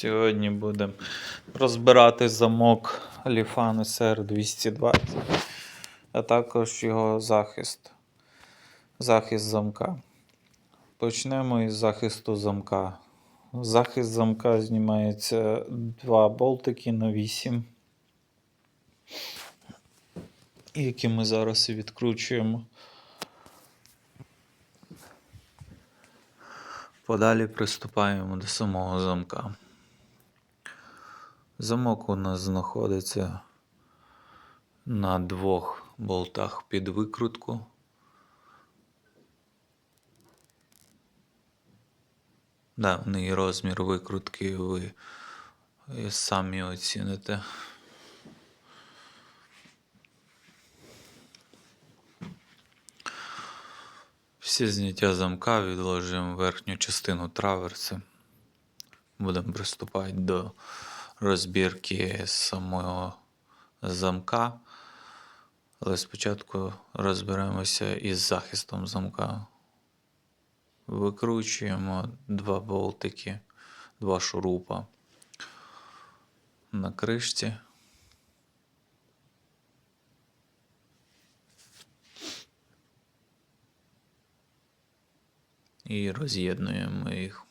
Сьогодні будемо розбирати замок Lifan SR 220, а також його захист. Захист замка. Почнемо із захисту замка. Захист замка знімається два болтики на 8, які ми зараз і відкручуємо. Подалі приступаємо до самого замка. Замок у нас знаходиться на двох болтах під викрутку. Даний розмір викрутки ви самі оціните. Всі зняття замка відложуємо в верхню частину траверси. Будемо приступати до розбірки самого замка. Але спочатку розберемося із захистом замка. Викручуємо два болтики, два шурупа на кришці. І роз'єднуємо їх.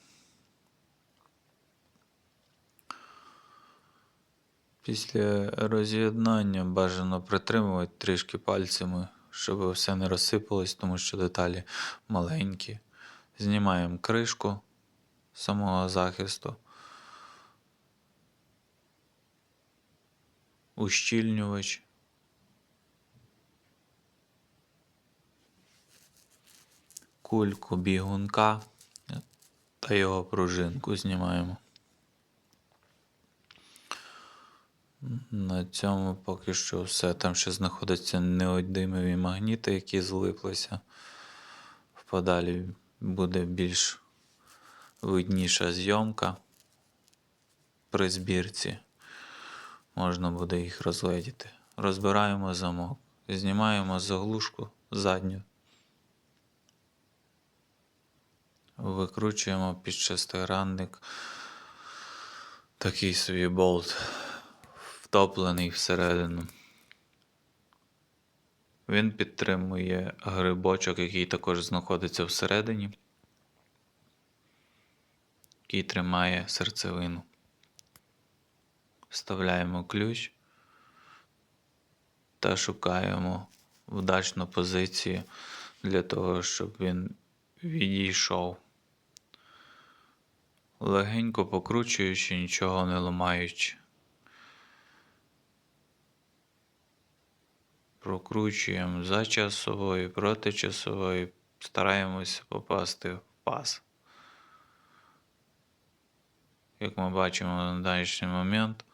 Після роз'єднання бажано притримувати трішки пальцями, щоб все не розсипалось, тому що деталі маленькі. Знімаємо кришку самого захисту. Ущільнювач. Кульку бігунка та його пружинку знімаємо. На цьому поки що все. Там ще знаходяться неодимові магніти, які злиплися. Вподалі буде більш видніша зйомка при збірці. Можна буде їх розгледіти. Розбираємо замок, знімаємо заглушку задню. Викручуємо під шестигранник такий собі болт, втоплений всередину. Він підтримує грибочок, який також знаходиться всередині, який тримає серцевину. Вставляємо ключ та шукаємо вдачну позицію для того, щоб він відійшов. Легенько покручуючи, нічого не ламаючи. Прокручуємо за часовою, проти часової, стараємося попасти в паз. Як ми бачимо на даний момент,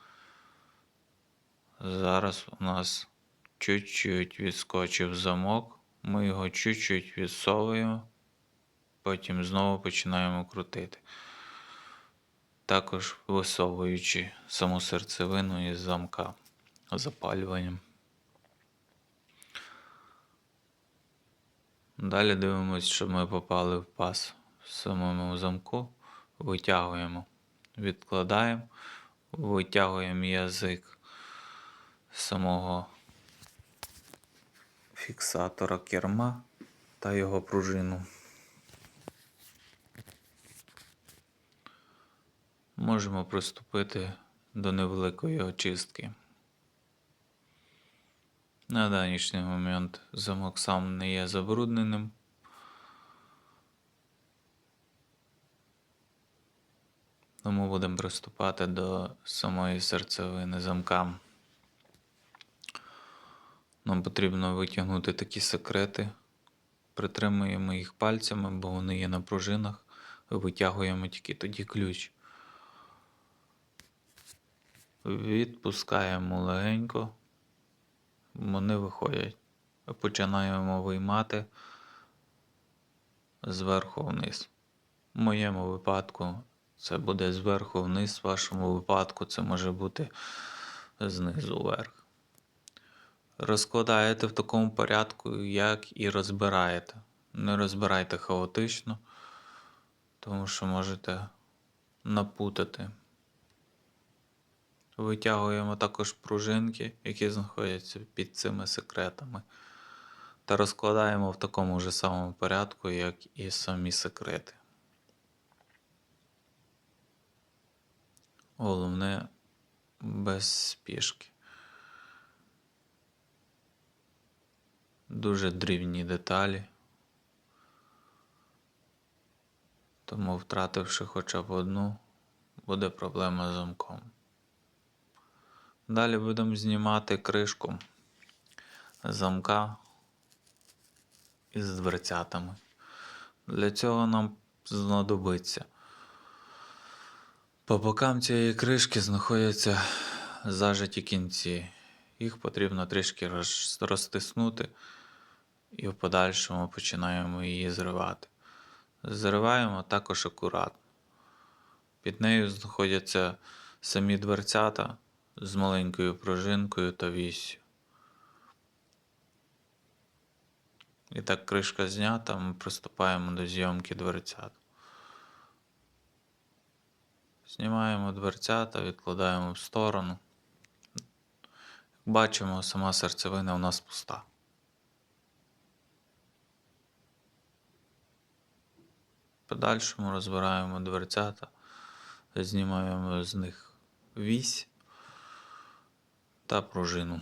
зараз у нас чуть-чуть відскочив замок, ми його чуть-чуть відсовуємо, потім знову починаємо крутити. Також висовуючи саму серцевину із замка запалюванням. Далі дивимося, щоб ми попали в паз в самому замку, витягуємо, відкладаємо, витягуємо язик самого фіксатора керма та його пружину. Можемо приступити до невеликої очистки. На данішній момент замок сам не є забрудненим. Тому будемо приступати до самої серцевини замка. Нам потрібно витягнути такі секрети. Притримуємо їх пальцями, бо вони є на пружинах. Витягуємо тільки тоді ключ. Відпускаємо легенько вони виходять. Починаємо виймати зверху вниз. В моєму випадку це буде зверху вниз, в вашому випадку це може бути знизу вверх. Розкладаєте в такому порядку, як і розбираєте. Не розбирайте хаотично, тому що можете напутати Витягуємо також пружинки, які знаходяться під цими секретами. Та розкладаємо в такому ж самому порядку, як і самі секрети. Головне без спішки. Дуже дрібні деталі. Тому, втративши хоча б одну, буде проблема з замком. Далі будемо знімати кришку замка із дверцятами. Для цього нам знадобиться. По бокам цієї кришки знаходяться зажаті кінці. Їх потрібно трішки розтиснути і в подальшому починаємо її зривати. Зриваємо також акуратно. Під нею знаходяться самі дверцята з маленькою пружинкою та віссю. І так кришка знята, ми приступаємо до зйомки дверцят. Знімаємо дверцята, відкладаємо в сторону. Бачимо, сама серцевина у нас пуста. Подальшому розбираємо дверцята, знімаємо з них вісь та пружину.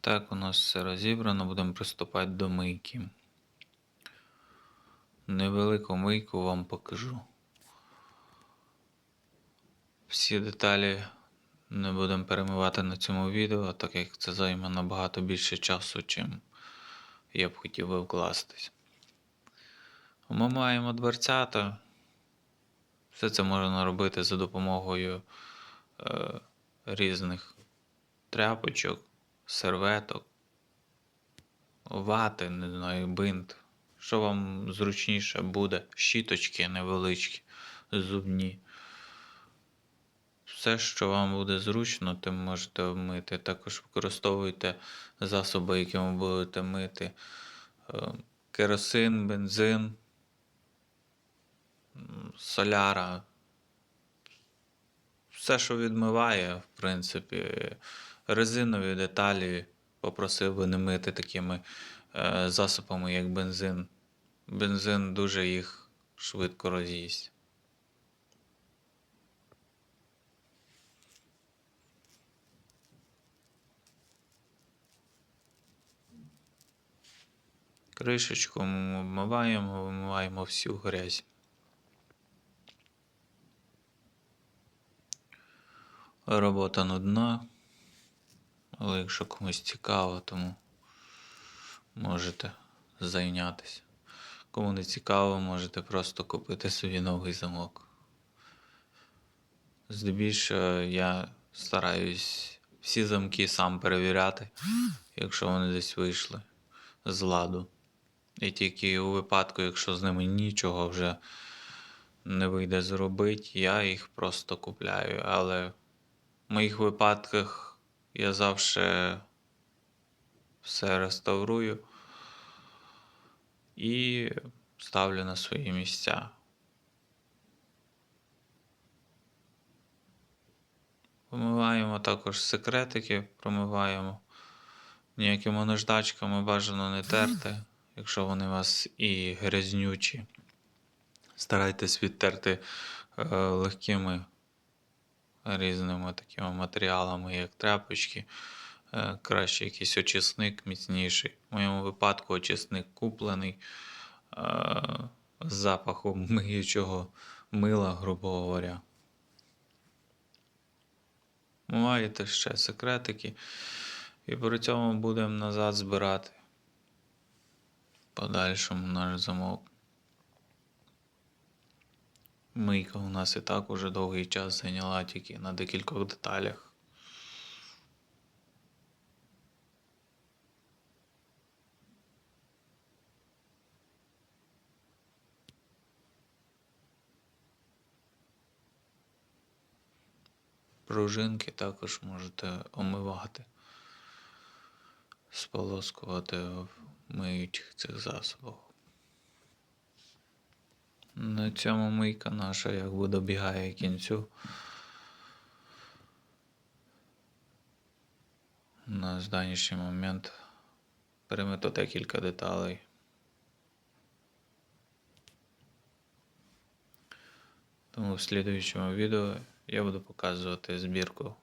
Так, у нас все розібрано, будемо приступати до мийки. Невелику мийку вам покажу. Всі деталі не будемо перемивати на цьому відео, так як це займе набагато більше часу, чим я б хотів би вкластись. Ми маємо дверцята. Все це можна робити за допомогою е, різних тряпочок, серветок, вати, не знаю, бинт. Що вам зручніше буде, щіточки невеличкі, зубні. Все, що вам буде зручно, тим можете вмити. Також використовуйте засоби, якими будете мити. Е, Керосин, бензин, соляра. Все, що відмиває, в принципі, резинові деталі попросив би не мити такими е, засобами, як бензин. Бензин дуже їх швидко роз'їсть. Кришечку ми вмиваємо, вимиваємо всю грязь. Робота нудна, але якщо комусь цікаво, тому можете зайнятися. Кому не цікаво, можете просто купити собі новий замок. Здебільшого я стараюсь всі замки сам перевіряти, якщо вони десь вийшли з ладу. І тільки у випадку, якщо з ними нічого вже не вийде зробити, я їх просто купляю. Але в моїх випадках я завжди все реставрую і ставлю на свої місця. Помиваємо також секретики, промиваємо. Ніякими наждачками бажано не терти, якщо вони у вас і грязнючі. Старайтесь відтерти е, легкими різними такими матеріалами, як тряпочки. Е, краще якийсь очисник міцніший. В моєму випадку очисник куплений е, з запахом миючого мила, грубо говоря. Маєте ще секретики. І при цьому будемо назад збирати подальшому наш замок. Мийка у нас і так уже довгий час зайняла тільки на декількох деталях. пружинки також можете омивати, сполоскувати миючих цих засобах. На цьому мийка наша якби добігає кінцю. На данішній момент перемито декілька деталей. Тому в слідуючому відео я буду показувати збірку